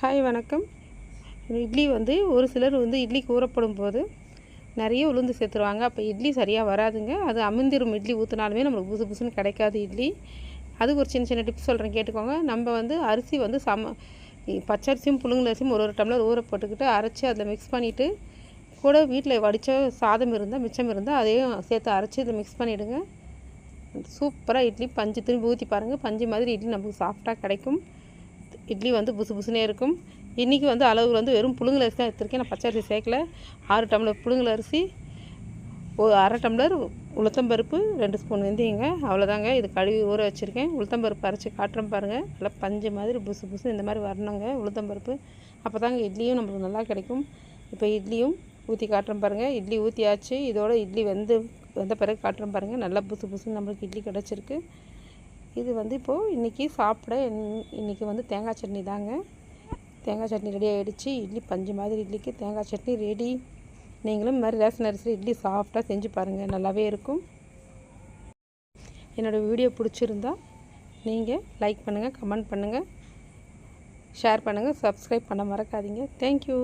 Hi வணக்கம். இட்லி வந்து ஒரு சிலர் வந்து இட்லி கூறப்படும் போது நிறைய உளுந்து சேர்த்துருவாங்க. அப்போ இட்லி சரியாக வராதுங்க. அது அமிந்திரும் இட்லி ஊற்றினாலுமே நம்மளுக்கு புதுசு புதுசுன்னு கிடைக்காது இட்லி. அது ஒரு சின்ன சின்ன டிப்ஸ் சொல்கிறேன் கேட்டுக்கோங்க. நம்ம வந்து அரிசி வந்து சம பச்சரிசியும் புழுங்கல் அரிசியும் ஒரு ஒரு டம்ளர் ஊற போட்டுக்கிட்டு அரைச்சி அதில் மிக்ஸ் பண்ணிவிட்டு கூட வீட்டில் வடித்த சாதம் இருந்தால் மிச்சம் இருந்தால் அதையும் சேர்த்து அரைச்சி இதில் மிக்ஸ் பண்ணிவிடுங்க சூப்பராக இட்லி பஞ்சு திரும்பி ஊற்றி பாருங்கள் பஞ்சு மாதிரி இட்லி நமக்கு சாஃப்டாக கிடைக்கும். இட்லி வந்து புசு புசுனே இருக்கும். இன்றைக்கி வந்து அளவு வந்து வெறும் புழுங்கல் அரிசி தான் எடுத்திருக்கேன். நான் பச்சை அரிசி சேர்க்கல. ஆறு டம்ளர் புழுங்கல் அரிசி ஒரு அரை டம்ளர் உளுத்தம்பருப்பு ரெண்டு ஸ்பூன் வெந்தீங்க அவ்வளோதாங்க. இது கழுவி ஊற வச்சுருக்கேன். உளுத்தம்பருப்பு அரைச்சி காட்டுறோம் பாருங்கள் நல்லா பஞ்சு மாதிரி புசு புசு இந்த மாதிரி வரணுங்க. உளுத்தம்பருப்பு. அப்போ தாங்க இட்லியும் நம்மளுக்கு நல்லா கிடைக்கும். இப்போ இட்லியும் ஊற்றி காட்டுறேன் பாருங்கள் இட்லி ஊற்றியாச்சு இதோட இட்லி வந்து வந்த பிறகு காட்டுறேன் பாருங்கள் நல்லா புசு புசுன்னு நம்மளுக்கு இட்லி கிடச்சிருக்கு. இது வந்து இப்போது இன்றைக்கி சாப்பிட இன்றைக்கி வந்து தேங்காய் சட்னி தாங்க. தேங்காய் சட்னி ரெடி ஆகிடுச்சு இட்லி பஞ்சு மாதிரி இட்லிக்கு தேங்காய் சட்னி ரெடி நீங்களும் இந்த மாதிரி ரேஷன் அரிசியில் இட்லி சாஃப்டாக செஞ்சு பாருங்கள் நல்லாவே இருக்கும். என்னோடய வீடியோ பிடிச்சிருந்தா நீங்கள் லைக் பண்ணுங்கள் கமெண்ட் பண்ணுங்கள் ஷேர் பண்ணுங்கள் சப்ஸ்கிரைப் பண்ண மறக்காதீங்க. தேங்க்யூ